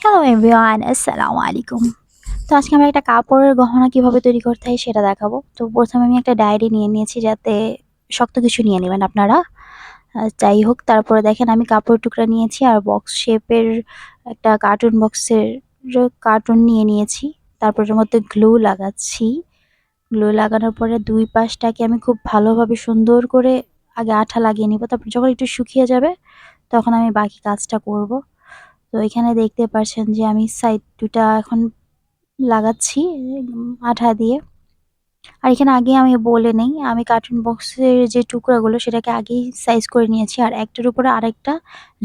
Hello everyone আসসালামু আলাইকুম তো আজকে আমরা একটা কাপড়ের গহনা কীভাবে তৈরি করতে হয় সেটা দেখাবো। তো প্রথমে আমি একটা ডায়েরি নিয়ে নিয়েছি যাতে শক্ত কিছু নিয়ে নেবেন আপনারা। যাই হোক, তারপরে দেখেন আমি কাপড়ের টুকরা নিয়েছি আর বক্স শেপের একটা কার্টুন বক্সের কার্টুন নিয়ে নিয়েছি। তারপর এর মধ্যে গ্লু লাগাচ্ছি। গ্লু লাগানোর পরে দুই পাশটাকে আমি খুব ভালোভাবে সুন্দর করে আগে আঠা লাগিয়ে নিব। তারপর যখন একটু শুকিয়ে যাবে, তখন আমি বাকি কাজটা করব। তো এখানে দেখতে পাচ্ছেন যে আমি সাইড দুটা এখন লাগাচ্ছি আঠা দিয়ে। আর এখানে আগে আমি বলে নেই, আমি কার্টুন বক্সের যে টুকরাগুলো সেটাকে আগেই সাইজ করে নিয়েছি আর একটার উপরে আরেকটা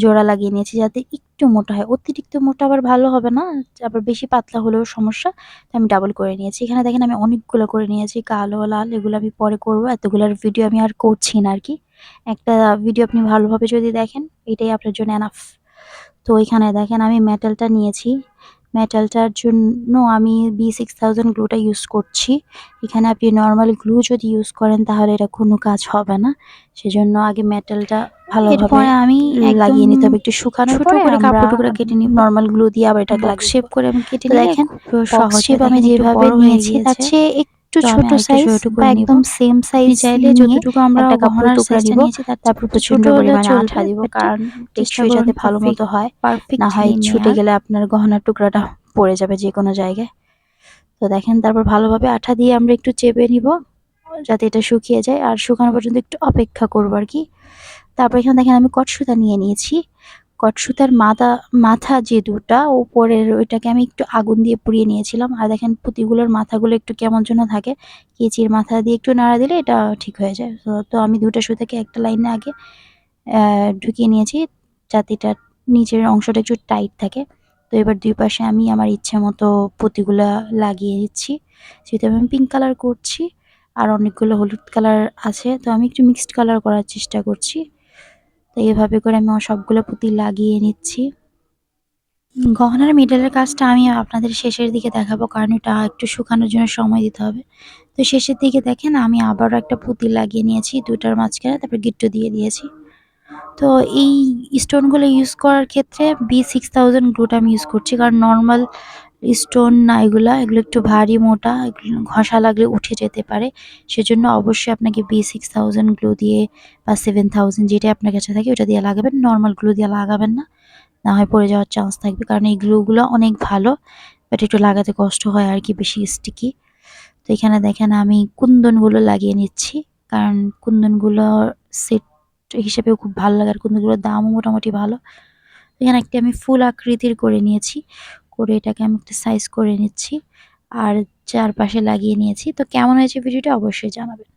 জোড়া লাগিয়ে নিয়েছি যাতে একটু মোটা হয়। অতিরিক্ত মোটা আবার ভালো হবে না, আবার বেশি পাতলা হলেও সমস্যা আমি ডাবল করে নিয়েছি। এখানে দেখেন আমি অনেকগুলো করে নিয়েছি, কালো, লাল, এগুলো আমি পরে করব। এতগুলোর ভিডিও আমি আর করছি না আর কি। একটা ভিডিও আপনি ভালোভাবে যদি দেখেন, এটাই আপনার জন্য এনাফ তো এখানে দেখেন আমি মেটালটা নিয়েছি। মেটালটার জন্য আমি বি সিক্স থাউজেন্ড গ্লুটা ইউজ করছি। এখানে আপনি নর্মাল গ্লু যদি ইউজ করেন তাহলে এটা কোনো কাজ হবে না। সেজন্য আগে মেটালটা ভালোভাবে আমি লাগিয়ে নিতে হবে। একটু শুকানোর ছোট পরে করে কাপড় টুকরা কেটে নিব। নর্মাল গ্লু দিয়ে আবার এটা shape করে আমি কেটে দেখেন সহজে। শেপ আমি যেভাবে নিয়েছি তার। চেয়ে একটু ছোট সাইজ বা একদম সেম সাইজ চাইলে যতটুকু আমরা একটা কাপড়ের গহনার টুকরা নিব তারপর প্রচণ্ড পরিমাণে আঠা দিব কারণ টেকসই যাতে ভালো মতো হয় না হয় ছুটে গেলে আপনার গহনার টুকরাটা পড়ে যাবে যে কোনো জায়গায়। তো দেখেন তারপর ভালোভাবে আঠা দিয়ে আমরা একটু চেপে নিব যাতে এটা শুকিয়ে যায়। আর শুকানো পর্যন্ত একটু অপেক্ষা করব আর কি। তারপর এখানে দেখেন আমি কট সুতা নিয়ে নিয়েছি। কট সুতার মাথা মাথা যে দুটা উপরের ওইটাকে আমি একটু আগুন দিয়ে পুড়িয়ে নিয়েছিলাম। আর দেখেন পুঁতিগুলোর মাথাগুলো একটু কেমন যেন থাকে। কেচির মাথা দিয়ে একটু নাড়া দিলে এটা ঠিক হয়ে যায়। তো তো আমি দুটো সুতাকে একটা লাইনে আগে ঢুকিয়ে নিয়েছি যাতে নিচের অংশটা একটু টাইট থাকে। তো এবার দুই পাশে আমি আমার ইচ্ছে মতো পুঁতিগুলা লাগিয়ে দিচ্ছি। যেহেতু আমি পিঙ্ক কালার করছি। আর অনেকগুলো হলুদ কালার আছে। তো আমি একটু মিক্সড কালার করার চেষ্টা করছি। তো এভাবে করে আমি সবগুলো পুঁতি লাগিয়ে নিচ্ছি। গহনার মিডলের কাজটা আমি আপনাদের শেষের দিকে দেখাবো, কারণ এটা একটু শুকানোর জন্য সময় দিতে হবে। তো শেষের দিকে দেখেন, আমি আবারও একটা পুঁতি লাগিয়ে নিয়েছি দুটার মাঝখানে, তারপর গিট্টু দিয়ে দিয়েছি। তো এই স্টোনগুলো ইউজ করার ক্ষেত্রে বি সিক্স থাউজেন্ড গ্লুটা আমি ইউজ করছি, কারণ নর্মাল স্টোন না, এগুলা, এগুলো একটু ভারী, মোটা ঘষা লাগলে উঠে যেতে পারে। সেজন্য অবশ্যই আপনাকে বি সিক্স থাউজেন্ড গ্লু দিয়ে বা সেভেন থাউজেন্ড যেটা আপনার কাছে থাকে ওটা দিয়ে লাগাবেন। নর্মাল গ্লু দিয়ে লাগাবেন না। না হয় পড়ে যাওয়ার চান্স থাকবে, কারণ এই গ্লুগুলো অনেক ভালো বাট একটু লাগাতে কষ্ট হয় আর কি, বেশি স্টিকি তো এখানে দেখেন, আমি কুন্দনগুলো লাগিয়ে নিচ্ছি, কারণ কুন্দনগুলো সেট হিসেবেও খুব ভালো লাগে, আর কুন্দনগুলোর দামও মোটামুটি ভালো। এখানে একটি আমি ফুল আকৃতির করে নিয়েছি। করে এটাকে আমি একটা সাইজ করে নিচ্ছি। আর চারপাশে লাগিয়ে নিয়েছি। তো কেমন হয়েছে ভিডিওটা অবশ্যই জানাবেন।